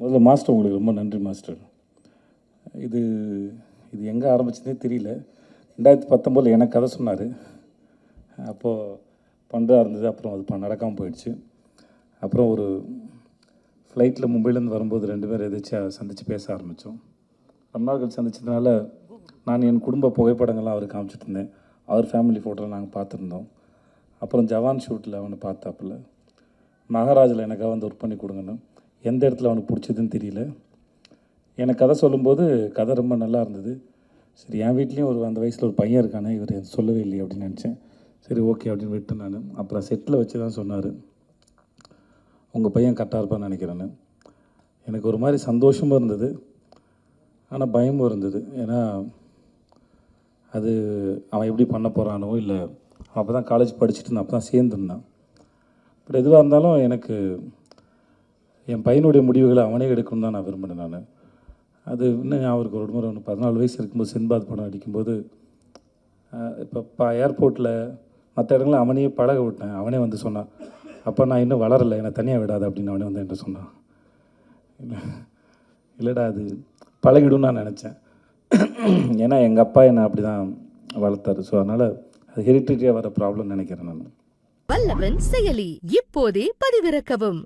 முதல்ல மாஸ்டர் உங்களுக்கு ரொம்ப நன்றி மாஸ்டர். இது இது எங்கே ஆரம்பிச்சதே தெரியல. ரெண்டாயிரத்தி பத்தொம்போதில் எனக்கு கதை சொன்னார். அப்போது பண்ணுறா இருந்தது அப்புறம் அது ப- போயிடுச்சு. அப்புறம் ஒரு ஃப்ளைட்டில் மும்பைலேருந்து வரும்போது ரெண்டு பேரும் எதாச்சும் சந்தித்து பேச ஆரம்பித்தோம் ரொம்ப நாள் கழிச்சு சந்திச்சதுனால நான் என் குடும்ப புகைப்படங்கள்லாம் அவர் காமிச்சிட்டு இருந்தேன். அவர் ஃபேமிலி ஃபோட்டோலாம் நாங்கள் பார்த்துருந்தோம். அப்புறம் ஜவான் ஷூட்டில் அவனை பார்த்தாப்புல. மகாராஜில் எனக்காக வந்து ஒர்க் பண்ணி கொடுங்கன்னு. எந்த இடத்துல அவனுக்கு பிடிச்சதுன்னு தெரியல. எனக்கு கதை சொல்லும்போது கதை ரொம்ப நல்லா இருந்தது. சரி என் வீட்லேயும் ஒரு அந்த வயசில் ஒரு பையன் இருக்கானே இவர் சொல்லவே இல்லையே அப்படின்னு நினச்சேன். சரி ஓகே அப்படின்னு விட்டேன் நான். அப்புறம் செட்டில் வச்சு தான் சொன்னார். உங்கள் பையன் கரெக்டாக இருப்பான்னு நினைக்கிறேன்னு. எனக்கு ஒரு மாதிரி சந்தோஷமும் இருந்தது. ஆனால் பயமும் இருந்தது. ஏன்னா அது அவன் எப்படி பண்ண போகிறானோ இல்லை அப்போ தான் காலேஜ் படிச்சுட்டு நான் அப்போ தான் சேர்ந்துருந்தான். பட் எதுவாக இருந்தாலும் எனக்கு என் பையனுடைய முடிவுகளை அவனே எடுக்கணும் தான் நான் விரும்பினேன் நான். அது இன்னும் அவருக்கு ஒரு முறை ஒன்று பதினாலு வயசு இருக்கும்போது சின்பாத் படம் அடிக்கும்போது இப்போ இப்போ ஏர்போர்ட்டில் மற்ற இடங்களில் அவனையே பழக விட்டேன். அவனே வந்து சொன்னான் அப்போ நான் இன்னும் வளரலை என்னை தனியாக விடாது அப்படின்னு அவனே வந்து என்கிட்ட சொன்னான். இல்லை இல்லைடா அது பழகிடும் நான் நினச்சேன். ஏன்னா எங்கள் அப்பா என்னை அப்படி தான் வளர்த்தாரு. ஸோ அதனால் அது ஹெரிட்டரியாக வர ப்ராப்ளம் நினைக்கிறேன் நான். வல்லவன் செயலி இப்போதே பதிவிறக்கவும்.